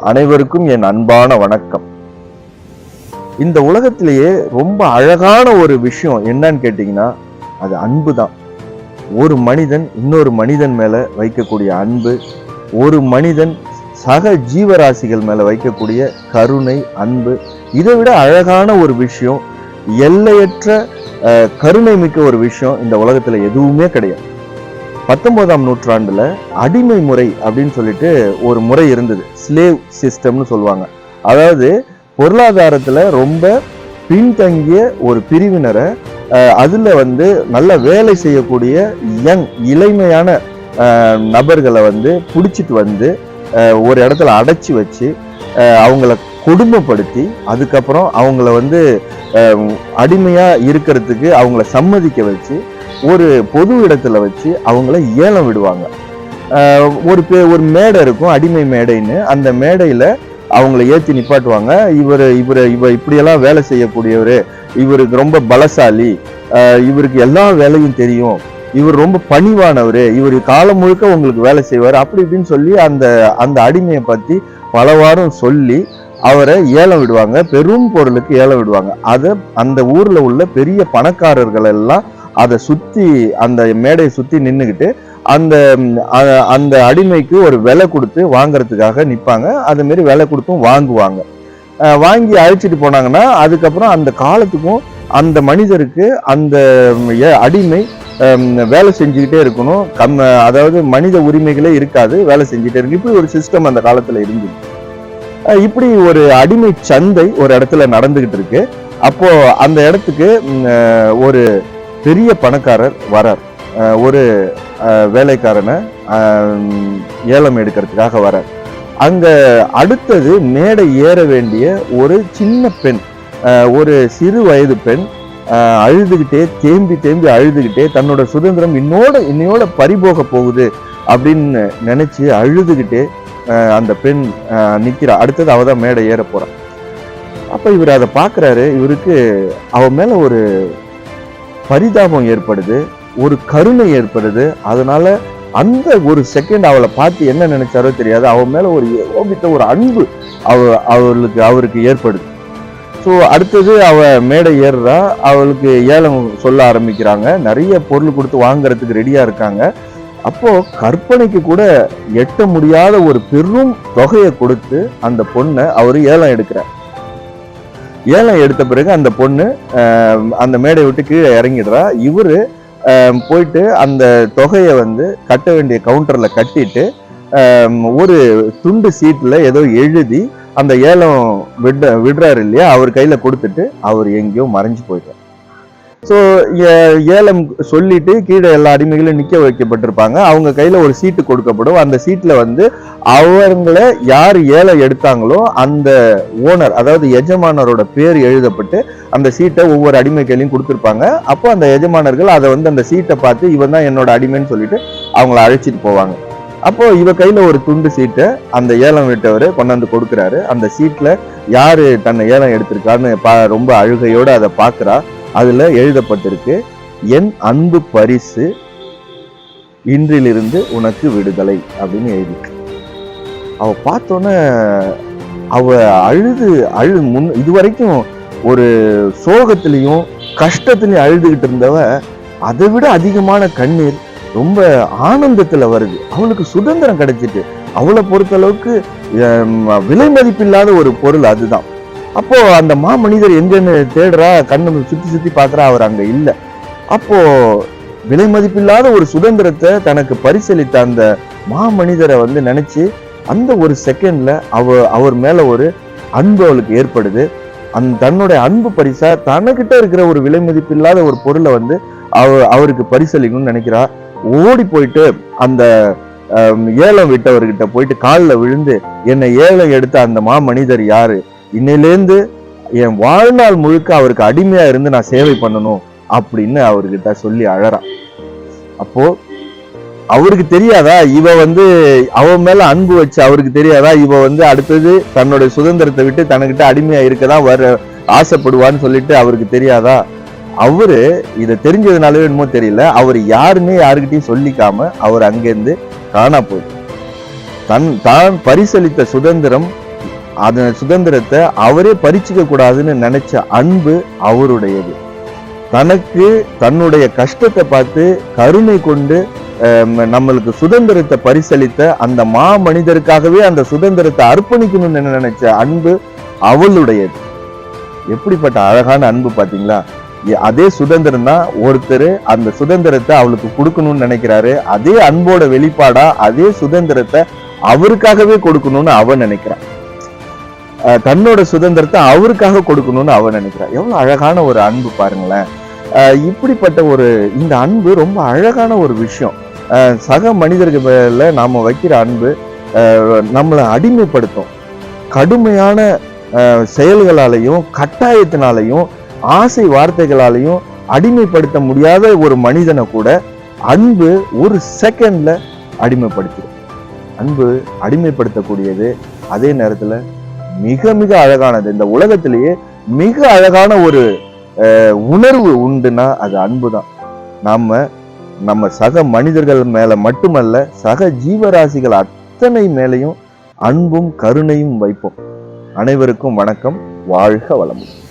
அனைவருக்கும் என் அன்பான வணக்கம். இந்த உலகத்திலேயே ரொம்ப அழகான ஒரு விஷயம் என்னன்னு கேட்டிங்கன்னா அது அன்பு தான். ஒரு மனிதன் இன்னொரு மனிதன் மேல வைக்கக்கூடிய அன்பு ஒரு மனிதன் சக ஜீவராசிகள் மேல வைக்கக்கூடிய கருணை அன்பு இதை விட அழகான ஒரு விஷயம் எல்லையற்ற கருணை மிக்க ஒரு விஷயம் இந்த உலகத்துல எதுவுமே கிடையாது. பத்தொன்பதாம் நூற்றாண்டுல அடிமை முறை அப்படின்னு சொல்லிட்டு ஒரு முறை இருந்தது. ஸ்லேவ் சிஸ்டம்னு சொல்லுவாங்க. அதாவது பொருளாதாரத்துல ரொம்ப பின்தங்கிய ஒரு பிரிவினரை அதில் அதுல வந்து நல்ல வேலை செய்யக்கூடிய யங் இளைமையான நபர்களை வந்து பிடிச்சிட்டு வந்து ஒரு இடத்துல அடைச்சி வச்சு அவங்கள கொடுமைப்படுத்தி அதுக்கப்புறம் அவங்கள வந்து அடிமையாக இருக்கிறதுக்கு அவங்கள சம்மதிக்க வச்சு ஒரு பொது இடத்துல வச்சு அவங்கள ஏலம் விடுவாங்க. ஒரு பே ஒரு மேடை இருக்கும் அடிமை மேடைன்னு. அந்த மேடையில் அவங்கள ஏற்றி நிப்பாட்டுவாங்க. இவர் இவர் இவ இப்படியெல்லாம் வேலை செய்யக்கூடியவர் இவருக்கு ரொம்ப பலசாலி இவருக்கு எல்லா வேலையும் தெரியும். இவர் ரொம்ப பணிவானவர் இவர் காலம் முழுக்க உங்களுக்கு வேலை செய்வார். அப்படி இப்படின்னு சொல்லி அந்த அந்த அடிமையை பற்றி பல வாரம் சொல்லி அவரை ஏலம் விடுவாங்க. பெரும் பொருளுக்கு ஏலம் விடுவாங்க. அதை அந்த ஊரில் உள்ள பெரிய பணக்காரர்கள் எல்லாம் அதை சுற்றி அந்த மேடையை சுற்றி நின்றுக்கிட்டு அந்த அந்த அடிமைக்கு ஒரு விலை கொடுத்து வாங்குறதுக்காக நிற்பாங்க அதுமாரி விலை கொடுத்தும் வாங்குவாங்க. வாங்கி அழைச்சிட்டு போனாங்கன்னா அதுக்கப்புறம் அந்த காலத்துக்கும் அந்த மனிதருக்கு அந்த அடிமை வேலை செஞ்சுக்கிட்டே இருக்கணும். கம் அதாவது மனித உரிமைகளே இருக்காது வேலை செஞ்சுட்டே இருக்கு. இப்படி ஒரு சிஸ்டம் அந்த காலத்தில் இருந்தது. இப்படி ஒரு அடிமை சந்தை ஒரு இடத்துல நடந்துகிட்டு இருக்கு. அப்போ அந்த இடத்துக்கு ஒரு பெரிய பணக்காரர் வரார். ஒரு வேலைக்காரனை ஏலம் எடுக்கிறதுக்காக வரார். அங்கே அடுத்தது மேடை ஏற வேண்டிய ஒரு சின்ன பெண் ஒரு சிறு வயது பெண் அழுதுகிட்டே தேம்பி தேம்பி அழுதுகிட்டே தன்னோட சுதந்திரம் இன்னோட இன்னையோட பறிபோக போகுது அப்படின்னு நினச்சி அழுதுகிட்டே அந்த பெண் நிற்கிறா அடுத்தது அவள் தான் மேடை ஏற போகிறான் அப்போ இவர் அதை பார்க்குறாரு இவருக்கு அவன் மேலே ஒரு பரிதாபம் ஏற்படுது ஒரு கருணை ஏற்படுது. அதனால அந்த ஒரு செகண்ட் அவளை பார்த்து என்ன நினைச்சாரோ தெரியாது. அவன் மேல ஒரு ஓபித்த ஒரு அன்பு அவ அவளுக்கு அவருக்கு ஏற்படுது. ஸோ அடுத்தது அவ மேடை ஏறுறா. அவளுக்கு ஏலம் சொல்ல ஆரம்பிக்கிறாங்க. நிறைய பொருள் கொடுத்து வாங்குறதுக்கு ரெடியா இருக்காங்க. அப்போ கற்பனைக்கு கூட எட்ட முடியாத ஒரு பெரும் தொகையை கொடுத்து அந்த பொண்ணை அவர் ஏலம் எடுக்கிறார். ஏலம் எடுத்த பிறகு அந்த பொண்ணு அந்த மேடை விட்டு கீழே இறங்கிடுறா. இவர் போயிட்டு அந்த தொகையை வந்து கட்ட வேண்டிய கவுண்டரில் கட்டிட்டு ஒரு துண்டு சீட்டில் ஏதோ எழுதி அந்த ஏலம் விட விடுறாரு இல்லையா? அவர் கையில் கொடுத்துட்டு அவர் எங்கேயோ மறைஞ்சு போயிட்டார். ஸோ ஏலம் சொல்லிட்டு கீழே எல்லா அடிமைகளும் நிற்க வைக்கப்பட்டிருப்பாங்க. அவங்க கையில் ஒரு சீட்டு கொடுக்கப்படும். அந்த சீட்டில் வந்து அவங்கள யார் ஏலம் எடுத்தாங்களோ அந்த ஓனர் அதாவது எஜமானரோட பேர் எழுதப்பட்டு அந்த சீட்டை ஒவ்வொரு அடிமை கையிலையும் கொடுத்துருப்பாங்க. அப்போ அந்த எஜமானர்கள் அதை வந்து அந்த சீட்டை பார்த்து இவன் தான் என்னோட அடிமைன்னு சொல்லிட்டு அவங்கள அழைச்சிட்டு போவாங்க. அப்போ இவ கையில ஒரு துண்டு சீட்டை அந்த ஏலம் விட்டவர் கொண்டாந்து கொடுக்குறாரு. அந்த சீட்ல யாரு தன்னை ஏலம் எடுத்திருக்கான்னு பா ரொம்ப அழுகையோட அதை பார்க்குறா. அதில் எழுதப்பட்டிருக்கு என் அன்பு பரிசு இன்றிலிருந்து உனக்கு விடுதலை அப்படின்னு எழுதிருக்கு அவ பார்த்தோன்னே அவ அழுது அழு முன் இதுவரைக்கும் ஒரு சோகத்திலையும் கஷ்டத்திலையும் அழுதுகிட்டு இருந்தவ அதை விட அதிகமான கண்ணீர் ரொம்ப ஆனந்தத்துல வருது. அவளுக்கு சுதந்திரம் கிடைச்சிட்டு அவளை பொறுத்தளவுக்கு விலை மதிப்பில்லாத ஒரு பொருள் அதுதான். அப்போ அந்த மாமனிதர் எங்கன்னு தேடுறா கண்ணு சுத்தி சுத்தி பார்க்கறா அவர் அங்க இல்ல. அப்போ விலை மதிப்பில்லாத ஒரு சுதந்திரத்தை தனக்கு பரிசளித்த அந்த மாமனிதரை வந்து நினைச்சு அந்த ஒரு செகண்ட்ல அவ அவர் மேல ஒரு அன்பு அவளுக்கு ஏற்படுது. அந்த தன்னுடைய அன்பு பரிசா தனக்கிட்ட இருக்கிற ஒரு விலை மதிப்பில்லாத ஒரு பொருளை வந்து அவ அவருக்கு பரிசளிக்கணும்னு நினைக்கிறா. ஓடி போயிட்டு அந்த ஏலம் விட்டவர்கிட்ட போயிட்டு காலில் விழுந்து என்னை ஏலம் எடுத்த அந்த மாமனிதர் யாரு? இன்னையிலேருந்து என் வாழ்நாள் முழுக்க அவருக்கு அடிமையா இருந்து நான் சேவை பண்ணணும் அப்படின்னு அவர்கிட்ட சொல்லி அழறா. அப்போ அவருக்கு தெரியாதா? இவ வந்து அவ மேல அன்பு வச்சு அவருக்கு தெரியாதா? இவ வந்து அடுத்தது தன்னுடைய சுதந்திரத்தை விட்டு தனக்கிட்ட அடிமையா இருக்கதான் வர ஆசைப்படுவான்னு சொல்லிட்டு அவருக்கு தெரியாதா? அவரு இதை தெரிஞ்சதுனாலே என்னமோ தெரியல. அவர் யாருமே யாருக்கிட்டையும் சொல்லிக்காம அவர் அங்கேருந்து காணா போய் தன் தான் பரிசளித்த சுதந்திரம் அந்த சுதந்திரத்தை அவரே பறிச்சுக்க கூடாதுன்னு நினைச்ச அன்பு அவருடையது. தனக்கு தன்னுடைய கஷ்டத்தை பார்த்து கருணை கொண்டு நம்மளுக்கு சுதந்திரத்தை பரிசளித்த அந்த மா மனிதருக்காகவே அந்த சுதந்திரத்தை அர்ப்பணிக்கணும்னு நினைச்ச அன்பு அவளுடையது. எப்படிப்பட்ட அழகான அன்பு பாத்தீங்களா? அதே சுதந்திரம் தான் ஒருத்தர் அந்த சுதந்திரத்தை அவளுக்கு கொடுக்கணும்னு நினைக்கிறாரு. அதே அன்போட வெளிப்பாடா அதே சுதந்திரத்தை அவருக்காகவே கொடுக்கணும்னு அவன் நினைக்கிறான். தன்னோட சுதந்திரத்தை அவருக்காக கொடுக்கணும்னு அவன் நினைக்கிறான் எவ்வளோ அழகான ஒரு அன்பு பாருங்களேன். இப்படிப்பட்ட ஒரு இந்த அன்பு ரொம்ப அழகான ஒரு விஷயம். சக மனிதர்கள் மேல நாம வைக்கிற அன்பு நம்மளை அடிமைப்படுத்தும். கடுமையான செயல்களாலையும் கட்டாயத்தினாலையும் ஆசை வார்த்தைகளாலையும் அடிமைப்படுத்த முடியாத ஒரு மனிதனை கூட அன்பு ஒரு செகண்ட்ல அடிமைப்படுத்திடும். அன்பு அடிமைப்படுத்தக்கூடியது அதே நேரத்தில் மிக மிக அழகானது. இந்த உலகத்திலேயே மிக அழகான ஒரு உணர்வு உண்டுன்னா அது அன்பு தான் நாம நம்ம சக மனிதர்கள் மேல மட்டுமல்ல சக ஜீவராசிகள் அத்தனை மேலையும் அன்பும் கருணையும் வைப்போம். அனைவருக்கும் வணக்கம். வாழ்க வளமுடன்.